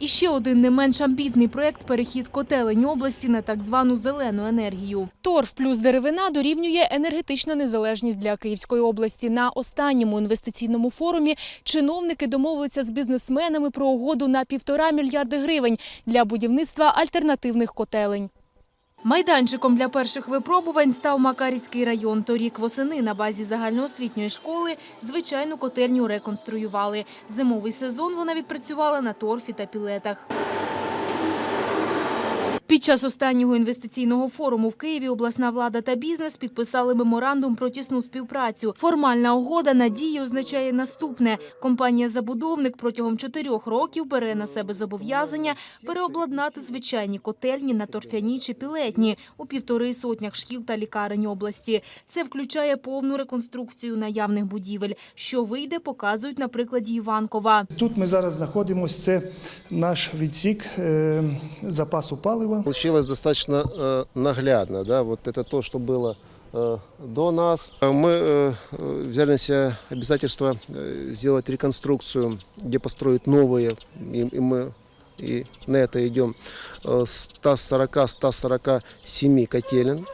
І ще один не менш амбітний проект – перехід котелень області на так звану зелену енергію. Торф плюс деревина дорівнює енергетична незалежність для Київської області. На останньому інвестиційному форумі чиновники домовилися з бізнесменами про угоду на півтора мільярди гривень для будівництва альтернативних котелень. Майданчиком для перших випробувань став Макарівський район. Торік восени на базі загальноосвітньої школи звичайну котельню реконструювали. Зимовий сезон вона відпрацювала на торфі та пілетах. Під час останнього інвестиційного форуму в Києві обласна влада та бізнес підписали меморандум про тісну співпрацю. Формальна угода на дії означає наступне. Компанія-забудовник протягом чотирьох років бере на себе зобов'язання переобладнати звичайні котельні на торфяні чи пілетні у півтори сотнях шкіл та лікарень області. Це включає повну реконструкцію наявних будівель. Що вийде, показують на прикладі Іванкова. Тут ми зараз знаходимося. Це наш відсік е, запасу палива Получилось достаточно э, наглядно. Да? Вот это то, что было э, до нас. А Мы э, э, взяли на себя обязательство э, сделать реконструкцию, где построить новые. И, и мы и на это идем. Э, 140-147 котелен.